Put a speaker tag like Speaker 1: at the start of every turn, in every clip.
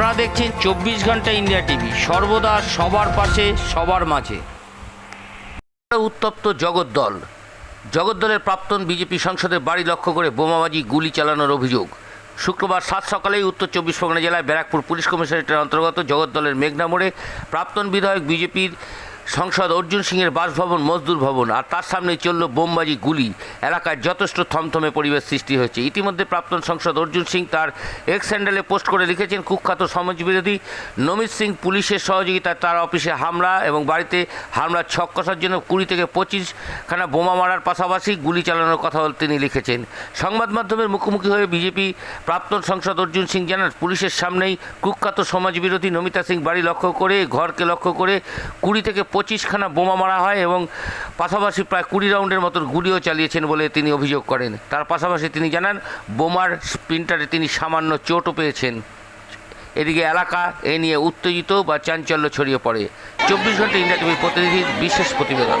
Speaker 1: আপনারা দেখছেন চব্বিশ ঘণ্টা ইন্ডিয়া টিভি। সর্বদা সবার পাশে, সবার মাঝে। উত্তপ্ত জগদ্দল জগদ্দলের প্রাক্তন বিজেপি সংসদের বাড়ি লক্ষ্য করে বোমাবাজি, গুলি চালানোর অভিযোগ। শুক্রবার সাত সকালেই উত্তর চব্বিশ পরগনা জেলায় ব্যারাকপুর পুলিশ কমিশনারেটের অন্তর্গত জগদ্দলের মেঘনা মোড়ে প্রাক্তন বিধায়ক বিজেপির সংসদ অর্জুন সিংয়ের বাসভবন, মজদুর ভবন, আর তার সামনেই চলল বোমবাজি গুলি। এলাকায় যথেষ্ট থমথমে পরিবেশ সৃষ্টি হয়েছে। ইতিমধ্যে প্রাক্তন সংসদ অর্জুন সিং তার এক্স হ্যান্ডেলে পোস্ট করে লিখেছেন, কুখ্যাত সমাজবিরোধী নমিত সিং পুলিশের সহযোগিতায় তার অফিসে হামলা এবং বাড়িতে হামলার ছক কষার জন্য কুড়ি থেকে পঁচিশখানা বোমা মারার পাশাপাশি গুলি চালানোর কথা তিনি লিখেছেন। সংবাদ মাধ্যমের মুখোমুখি হয়ে বিজেপি প্রাক্তন সংসদ অর্জুন সিং জানান, পুলিশের সামনেই কুখ্যাত সমাজবিরোধী নমিতা সিং বাড়ি লক্ষ্য করে, ঘরকে লক্ষ্য করে কুড়ি থেকে পঁচিশখানা বোমা মারা হয় এবং পাশাপাশি প্রায় কুড়ি রাউন্ডের মতো গুলিও চালিয়েছেন বলে তিনি অভিযোগ করেন। তার পাশাপাশি তিনি জানান, বোমার স্প্রিন্টারে তিনি সামান্য চোটও পেয়েছেন। এদিকে এলাকা এ নিয়ে উত্তেজিত বা চাঞ্চল্য ছড়িয়ে পড়ে। চব্বিশ ঘণ্টা ইন্ডিয়া টিভির প্রতিনিধির বিশেষ প্রতিবেদন।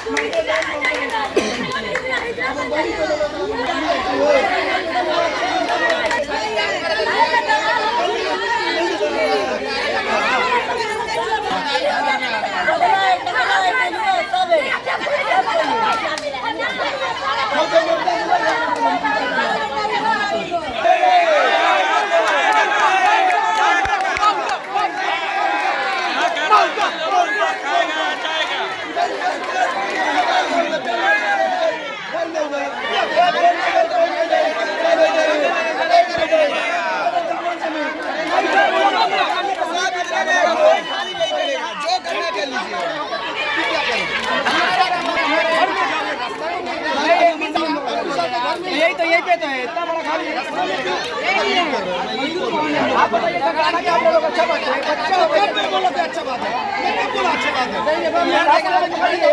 Speaker 2: आप बताइए सरकार आगे आप लोग अच्छा बात है बच्चे हो गए बोलो तो अच्छा बात है मैं कब बोला अच्छा बात है नहीं नहीं मैं रास्ते में पकड़िए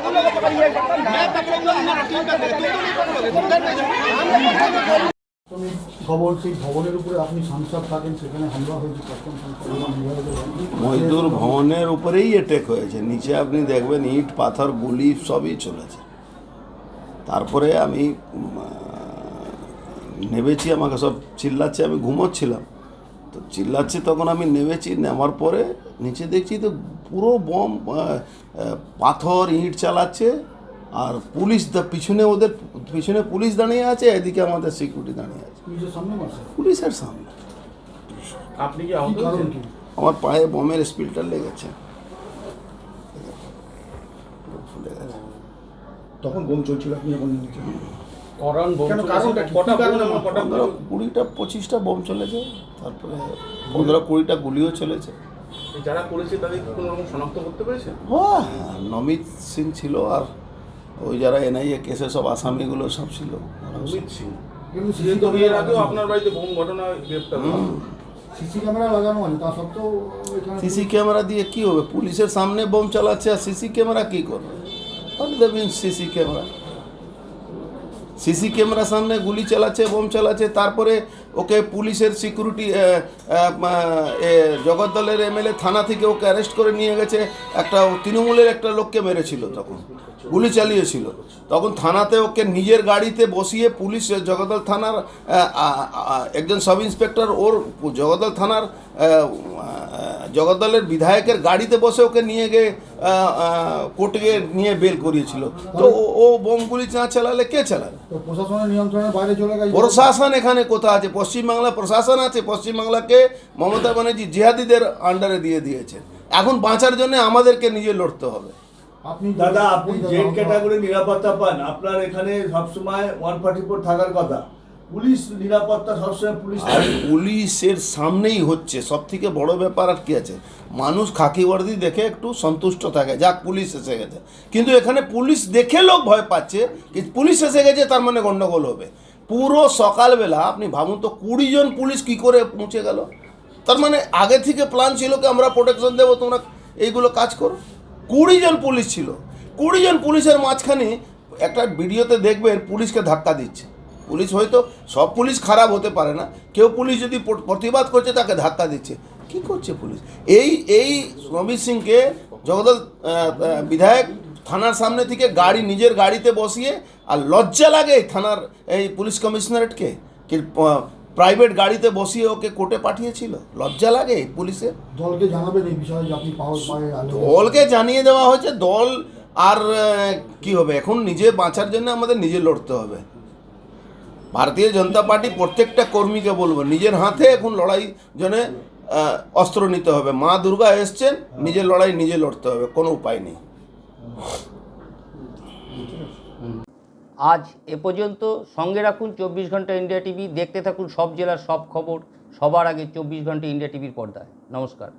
Speaker 2: तुम लोग पकड़िए मैं पकड़ूंगा मेरा टीम का तुम तो नहीं पकड़ोगे तुम डर नहीं जाओ
Speaker 3: তুমি খবর সেই ভবনের উপরে আপনি সাংসদ থাকেন সেখানে হামলা হয়েছে প্রাক্তন সাংসদ এবং বিধায়কের বাড়ি।
Speaker 4: মজদুর ভবনের উপরেই অ্যাটেক হয়েছে নিচে আপনি দেখবেন ইট পাথর গুলি সবই চলেছে তারপরে আমি উম, আহ, নেমেছি আমাকে সব চিল্লাচ্ছে আমি ঘুমোচ্ছিলাম। তো চিল্লাচ্ছে তখন আমি নেমেছি নেওয়ার পরে নিচে দেখছি তো পুরো বম পাথর ইট চালাচ্ছে আর পুলিশ দা- পিছনে ওদের পিছনে পুলিশ দাঁড়িয়ে আছে এদিকে আমাদের সিকিউরিটি দাঁড়িয়ে আছে।
Speaker 3: পুলিশের সামনে
Speaker 4: পুলিশের সামনে।
Speaker 5: আপনি কি
Speaker 4: আমার পায়ে বমের স্পিলটার লেগেছে।
Speaker 3: তখন বোম চলছিল আপনি যখন
Speaker 5: বোম
Speaker 4: পনেরো কুড়িটা পঁচিশটা বোম চলেছে তারপরে পনেরো কুড়িটা গুলিও চলেছে।
Speaker 5: যারা করেছে তাদের কি কোনো রকম শনাক্ত করতে পেরেছে?
Speaker 4: হ্যাঁ নমিত সিং ছিল আর ওই যারা এনআইএ কেসে সব আসামিগুলো সব ছিল।
Speaker 5: অমিত সিং।
Speaker 3: কিন্তু
Speaker 5: তো এর আগেও আপনার বাড়িতে বোম ঘটনা গ্রেপ্তার
Speaker 3: সিসি ক্যামেরা লাগানো আছে তা সত্ত্বেও
Speaker 4: সিসি ক্যামেরা দিয়ে কি হবে? পুলিশের সামনে বোম চালাচ্ছে আর সিসি ক্যামেরা কি করবে? CC camera? সিসি ক্যামেরার সামনে গুলি চালাচ্ছে, বোম চালাচ্ছে, তারপরে ওকে পুলিশের সিকিউরিটি জগদ্দলের এমএলএ থানা থেকে ওকে অ্যারেস্ট করে নিয়ে গেছে। একটা তৃণমূলের একটা লোককে মেরেছিল তখন, গুলি চালিয়েছিল। তখন থানাতে ওকে নিজের গাড়িতে বসিয়ে পুলিশ, জগদ্দল থানার একজন সাব ইন্সপেক্টর ওর জগদ্দল থানার জগদ্দলের বিধায়কের গাড়িতে বসে ওকে নিয়ে গিয়ে কোর্টে নিয়ে বেল করিয়েছিল। তো ও- ও বোমগুলি না চালালে কে চালাবে?
Speaker 3: তো প্রশাসনের নিয়ন্ত্রণের বাইরে চলে গেছে।
Speaker 4: প্রশাসন এখানে কোথা আছে? পশ্চিমবাংলা প্রশাসন আছে? পশ্চিমবাংলাকে মমতা ব্যানার্জি জিহাদিদের আন্ডারে দিয়ে দিয়েছে এখন বাঁচার জন্য আমাদেরকে নিজে লড়তে হবে।
Speaker 3: আপনি
Speaker 6: দাদা আপনি জেড ক্যাটাগরি নিরাপত্তা পান। আপনার এখানে সবসময় ওয়ান ফর্টি ফোর থাকার কথা। পুলিশ নিরাপত্তা সবসময় পুলিশ
Speaker 4: পুলিশের সামনেই হচ্ছে সব থেকে বড় ব্যাপার আর কি আছে? মানুষ খাকি বর্দি দেখে একটু সন্তুষ্ট থাকে, যাক পুলিশ এসে গেছে। কিন্তু এখানে পুলিশ দেখে লোক ভয় পাচ্ছে কি পুলিশ এসে গেছে, তার মানে গন্ডগোল হবে। পুরো সকালবেলা, আপনি ভাবুন তো, কুড়ি জন পুলিশ কি করে পৌঁছে গেল? তার মানে আগে থেকে প্ল্যান ছিল কি আমরা প্রোটেকশন দেবো, তোমরা এইগুলো কাজ করো? কুড়ি জন পুলিশ ছিল। কুড়ি জন পুলিশের মাঝখানে একটা ভিডিওতে দেখবেন, পুলিশকে ধাক্কা দিচ্ছে। পুলিশ হয়তো সব পুলিশ খারাপ হতে পারে না। কেউ পুলিশ যদি প্রতিবাদ করছে তাকে ধাক্কা দিচ্ছে। কি করছে পুলিশ? এই এই রবি সিংকে জগদল বিধায়ক থানার সামনে থেকে গাড়ি নিজের গাড়িতে বসিয়ে আর লজ্জা লাগে থানার এই পুলিশ কমিশনারেটকে? কি প্রাইভেট গাড়িতে বসিয়ে ওকে কোর্টে পাঠিয়েছিল? লজ্জা লাগে পুলিশের?
Speaker 3: দলকে জানাবেন এই বিষয়ে আপনি
Speaker 4: দলকে জানিয়ে দেওয়া হয়েছে দল আর কি হবে? এখন নিজে বাঁচার জন্য আমাদের নিজে লড়তে হবে। ভারতীয় জনতা পার্টি প্রত্যেকটা কর্মীকে বলব, নিজের হাতে এখন লড়াই জন্য অস্ত্র নিতে হবে। মা দুর্গা এসছেন, নিজের লড়াই নিজে লড়তে হবে, কোনো উপায় নেই।
Speaker 1: আজ এ পর্যন্ত সঙ্গে রাখুন চব্বিশ ঘণ্টা ইন্ডিয়া টিভি, দেখতে থাকুন সব জেলার সব খবর, সবার আগে চব্বিশ ঘণ্টা ইন্ডিয়া টিভির পর্দায়। নমস্কার।